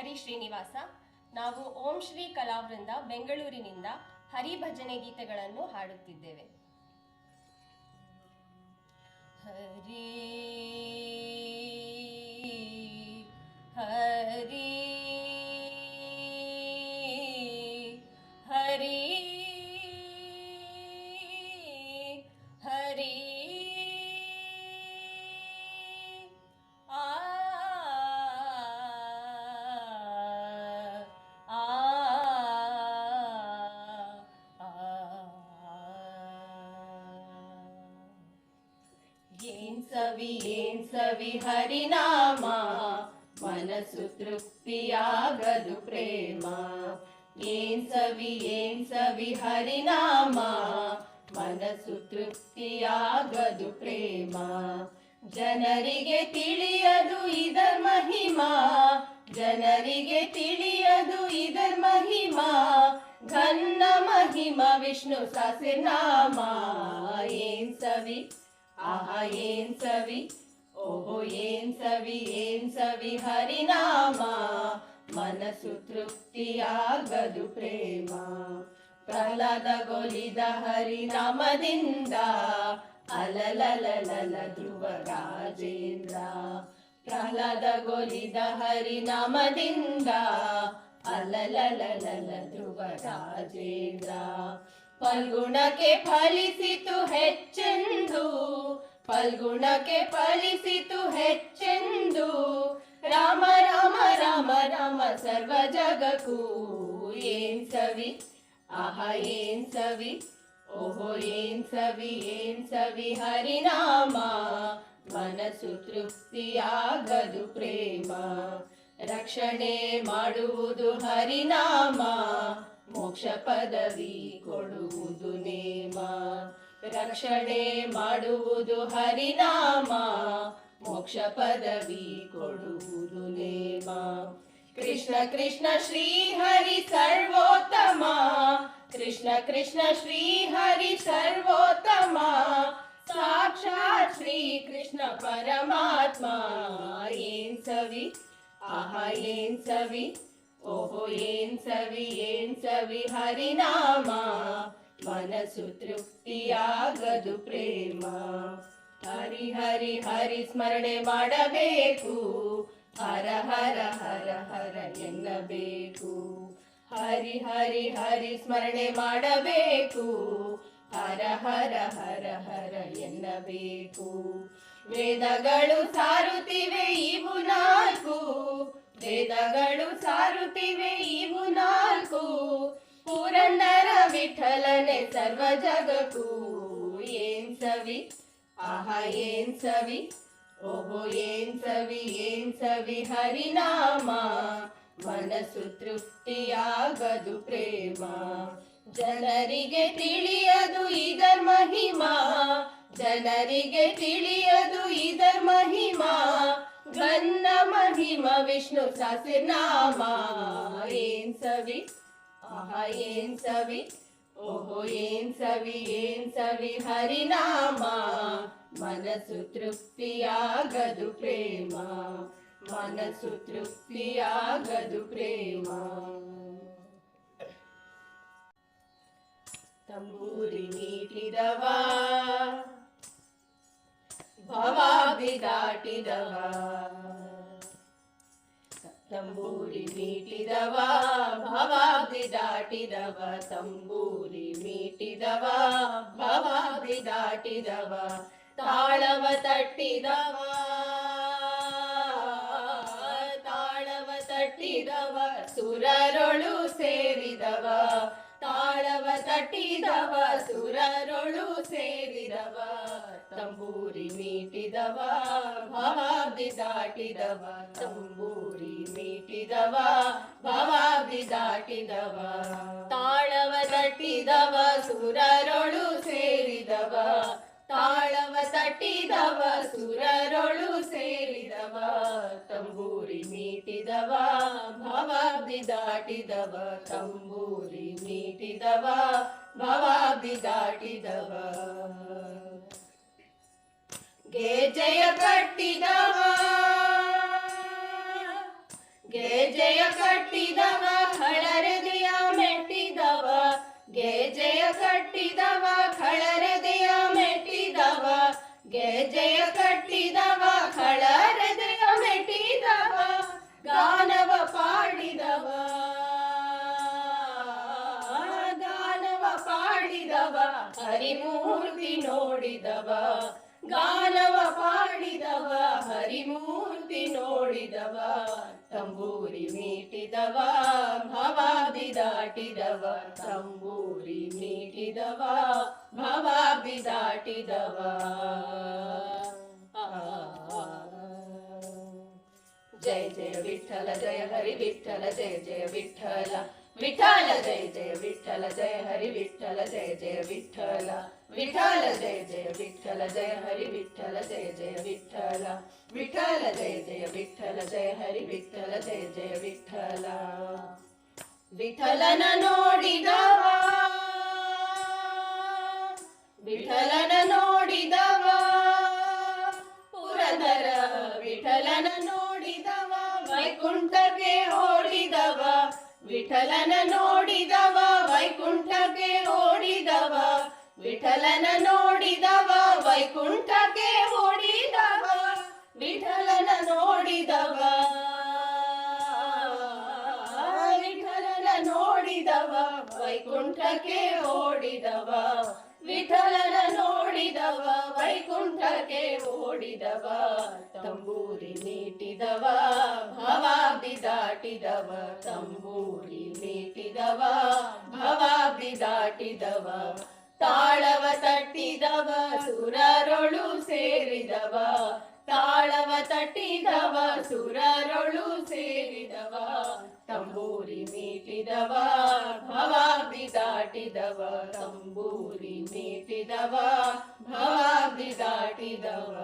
ಹರಿ ಶ್ರೀನಿವಾಸ ನಾವು ಓಂ ಶ್ರೀ ಕಲಾವೃಂದ ಬೆಂಗಳೂರಿನಿಂದ ಹರಿ ಭಜನೆ ಗೀತೆಗಳನ್ನು ಹಾಡುತ್ತಿದ್ದೇವೆ. ಹರಿ ಏನ್ ಸವಿ ಏನ್ ಸವಿ ಹರಿನಾಮ. ಮನಸ್ಸು ತೃಪ್ತಿಯಾಗದು ಪ್ರೇಮ. ಏನ್ ಸವಿ ಏನ್ ಸವಿ ಹರಿನಾಮ. ಮನಸ್ಸು ತೃಪ್ತಿಯಾಗದು ಪ್ರೇಮ. ಜನರಿಗೆ ತಿಳಿಯದು ಇದರ ಮಹಿಮಾ. ಜನರಿಗೆ ತಿಳಿಯದು ಇದರ ಮಹಿಮಾ. ಘನ್ನ ಮಹಿಮ ವಿಷ್ಣು ಸಹಸ್ರನಾಮ. ಏನ್ ಸವಿ ಆಹಾ, ಏನ್ ಸವಿ? ಓಹೋ, ಏನ್ ಸವಿ ಏನ್ ಸವಿ? ಹರಿನಾಮ. ಮನಸ್ಸು ತೃಪ್ತಿಯಾಗದು ಪ್ರೇಮ. ಪ್ರಹ್ಲಾದ ಗೊಲಿದ ಹರಿನಾಮದಿಂದ ಅಲಲಲಲಲ ಧ್ರುವ ರಾಜೇಂದ್ರ. ಪ್ರಹ್ಲಾದ ಗೊಲಿದ ಹರಿನಾಮದಿಂದ ಅಲಲಲಲಲ ಧ್ರುವ ರಾಜೇಂದ್ರ. ಫಲ್ಗುಣಕ್ಕೆ ಫಲಿಸಿತು ಹೆಚ್ಚೆಂದು, ಫಲ್ಗುಣಕ್ಕೆ ಫಲಿಸಿತು ಹೆಚ್ಚೆಂದು. ರಾಮ ರಾಮ ರಾಮ ರಾಮ ಸರ್ವ ಜಗಕ್ಕೂ, ಏನ್ ಸವಿ? ಆಹಾ, ಏನ್ ಸವಿ? ಓಹೋ, ಏನ್ ಸವಿ ಏನ್ ಸವಿ? ಹರಿನಾಮ, ಮನಸ್ಸು ತೃಪ್ತಿಯಾಗದು ಪ್ರೇಮ. ರಕ್ಷಣೆ ಮಾಡುವುದು ಹರಿನಾಮ ಮೋಕ್ಷ ಪದವಿ ಕೊಡುವುದು ನೇಮ. ರಕ್ಷಣೆ ಮಾಡುವುದು ಹರಿನಾಮ. ಮೋಕ್ಷ ಪದವಿ ಕೊಡುವುದು ನೇಮ. ಕೃಷ್ಣ ಕೃಷ್ಣ ಶ್ರೀ ಹರಿ ಸರ್ವೋತ್ತಮ. ಕೃಷ್ಣ ಕೃಷ್ಣ ಶ್ರೀ ಹರಿ ಸರ್ವೋತ್ತಮ. ಸಾಕ್ಷಾತ್ ಶ್ರೀ ಕೃಷ್ಣ ಪರಮಾತ್ಮ. ಏನ್ ಸವಿ? ಆಹಾ, ಏನ್ ಸವಿ? ಓಹೋ, ಏನ್ ಸವಿ ಏನ್ ಸವಿ, ಹರಿನಾಮ. ಮನಸ್ಸು ತೃಪ್ತಿಯಾಗದು ಪ್ರೇಮ. ಹರಿ ಹರಿ ಹರಿ ಸ್ಮರಣೆ ಮಾಡಬೇಕು. ಹರ ಹರ ಹರ ಹರ ಎನ್ನಬೇಕು. ಹರಿ ಹರಿ ಹರಿ ಸ್ಮರಣೆ ಮಾಡಬೇಕು. ಹರ ಹರ ಹರ ಹರ ಎನ್ನಬೇಕು. ವೇದಗಳು ಸಾರುತ್ತಿವೆ, ಇವು ನಾಲ್ಕು. ವೇದಗಳು ಸಾರುತ್ತಿವೆ ಇವು ನಾಲ್ಕು. ಪುರಂದರ ವಿಠಲನೆ ಸರ್ವ ಜಗಕ್ಕೂ ಏನ್ ಸವಿ? ಆಹಾ, ಏನ್ ಸವಿ? ಓಹೋ, ಏನ್ ಸವಿ? ಏನ್ ಸವಿ? ಹರಿನಾಮ. ಮನಸ್ಸು ತೃಪ್ತಿಯಾಗದು ಪ್ರೇಮ. ಜನರಿಗೆ ತಿಳಿಯದು ಮಹಿಮಾ ಜನರಿಗೆ ತಿಳಿಯದು ಇದರ ಮಹಿಮಾ. ಘನ್ನ ಮಹಿಮ, ವಿಷ್ಣು ಸಹಸ್ರನಾಮ. ಏನ್ ಸವಿ? ಆಹಾ, ಏನ್ ಸವಿ? ಓಹೋ, ಏನ್ ಸವಿ ಏನ್ ಸವಿ? ಹರಿನಾಮ. ಮನಸ್ಸು ತೃಪ್ತಿಯಾಗದು ಪ್ರೇಮ. ಮನಸ್ಸು ತೃಪ್ತಿಯಾಗದು ಪ್ರೇಮ. ತಂಬೂರಿ ನೀಟಿದವ? ಭವಾಬ್ದಿ ದಾಟಿದವ ತಂಬೂರಿ ಮೀಟಿದವ, ಭವಾಬ್ದಿ ದಾಟಿದವ. ತಂಬೂರಿ ಮೀಟಿದವ, ಭವಾಬ್ದಿ ದಾಟಿದವ. ತಾಳವ ತಟ್ಟಿದವ. ತಾಳವ ತಟ್ಟಿದವ. ಸುರರೊಳು ಸೇರಿದವ. ತಾಳವ ತಟ್ಟಿದವ, ಸುರರೊಳು ಸೇರಿದವ, ತಂಬೂರಿ ಮೀಟಿದವ, ಭವಾಬ್ದಿ ದಾಟಿದವ, ತಂಬೂರಿ ಮೀಟಿದವ, ಭವಾಬ್ದಿ ದಾಟಿದವ. ತಾಳವ ತಟ್ಟಿದವ, ಸುರರೊಳು ಸೇರಿದವ, ತಾಳವ ತಟ್ಟಿದವ ಸುರರೊಳು ಮೀಟಿದವ ಭವಾಬ್ದಿ ದಾಟಿದವ ತಂಬೂರಿ ಮೀಟಿದವ ಭವಾಬ್ದಿ ದಾಟಿದವ ಗೆಜಯ ಕಟ್ಟಿದವ ಗೆಜೆಯ ಕಟ್ಟಿದವ ಖಳರೆದೆಯ ಮೆಟ್ಟಿದವ ಗೆಜೆಯ ಕಟ್ಟಿದವ ಖಳರೆದೆಯ ಮೆಟ್ಟಿದವ ಗೆಜೆಯ ಕಟ್ಟಿದವ ಹರಿಮೂರ್ತಿ ನೋಡಿದವ ತಂಬೂರಿ ಮೀಟಿದವ, ಭವಾಬ್ದಿ ದಾಟಿದವ, ತಂಬೂರಿ ಮೀಟಿದವ, ಭವಾಬ್ದಿ ದಾಟಿದವ. ಜಯ ಜಯ ವಿಠಲ, ಜಯ ಹರಿ ವಿಠಲ ಜಯ ಜಯ ವಿಠಲ. ವಿಠಲ ಜಯ ಜಯ ವಿಠಲ ಜಯ ಹರಿ ವಿಠಲ ಜಯ ಜಯ ವಿಠಲ ವಿಠಲ ಜಯ ಜಯ ವಿಠಲ ಜಯ ಹರಿ ವಿಠಲ ಜಯ ಜಯ ವಿಠಲ ವಿಠಲ ಜಯ ಜಯ ವಿಠಲ ಜಯ ಹರಿ ವಿಠಲ ಜಯ ಜಯ ವಿಠಲ ವಿಠಲನ ನೋಡಿದವ ವಿಠಲನ ವಿಠಲನ ನೋಡಿದವ, ವೈಕುಂಠಕ್ಕೆ ಓಡಿದವ. ವಿಠಲನ ನೋಡಿದವ, ವೈಕುಂಠಕ್ಕೆ ಓಡಿದವ. ವಿಠಲನ ನೋಡಿದವ. ವಿಠಲನ ನೋಡಿದವ, ವೈಕುಂಠಕ್ಕೆ ಓಡಿದವ. ವಿಠಲನ ವೈಕುಂಠಕ್ಕೆ ಓಡಿದವ, ತಂಬೂರಿ ನೀಟಿದವ, ಭವಾಬ್ದಿ ದಾಟಿದವ, ತಂಬೂರಿ ನೀಟಿದವ, ಭವಾಬ್ದಿ ದಾಟಿದವ, ತಾಳವ ತಟ್ಟಿದವ, ಸುರರೊಳು ಸೇರಿದವ, ತಾಳವ ತಟ್ಟಿದವ, ಸುರರೊಳು ಸೇರಿದವ, ತಂಬೂರಿ ಮೀಟಿದವ ಭವಾಬ್ದಿ ದಾಟಿದವ, ತಂಬೂರಿ ಮೀಟಿದವ ಭವಾಬ್ದಿ ದಾಟಿದವ.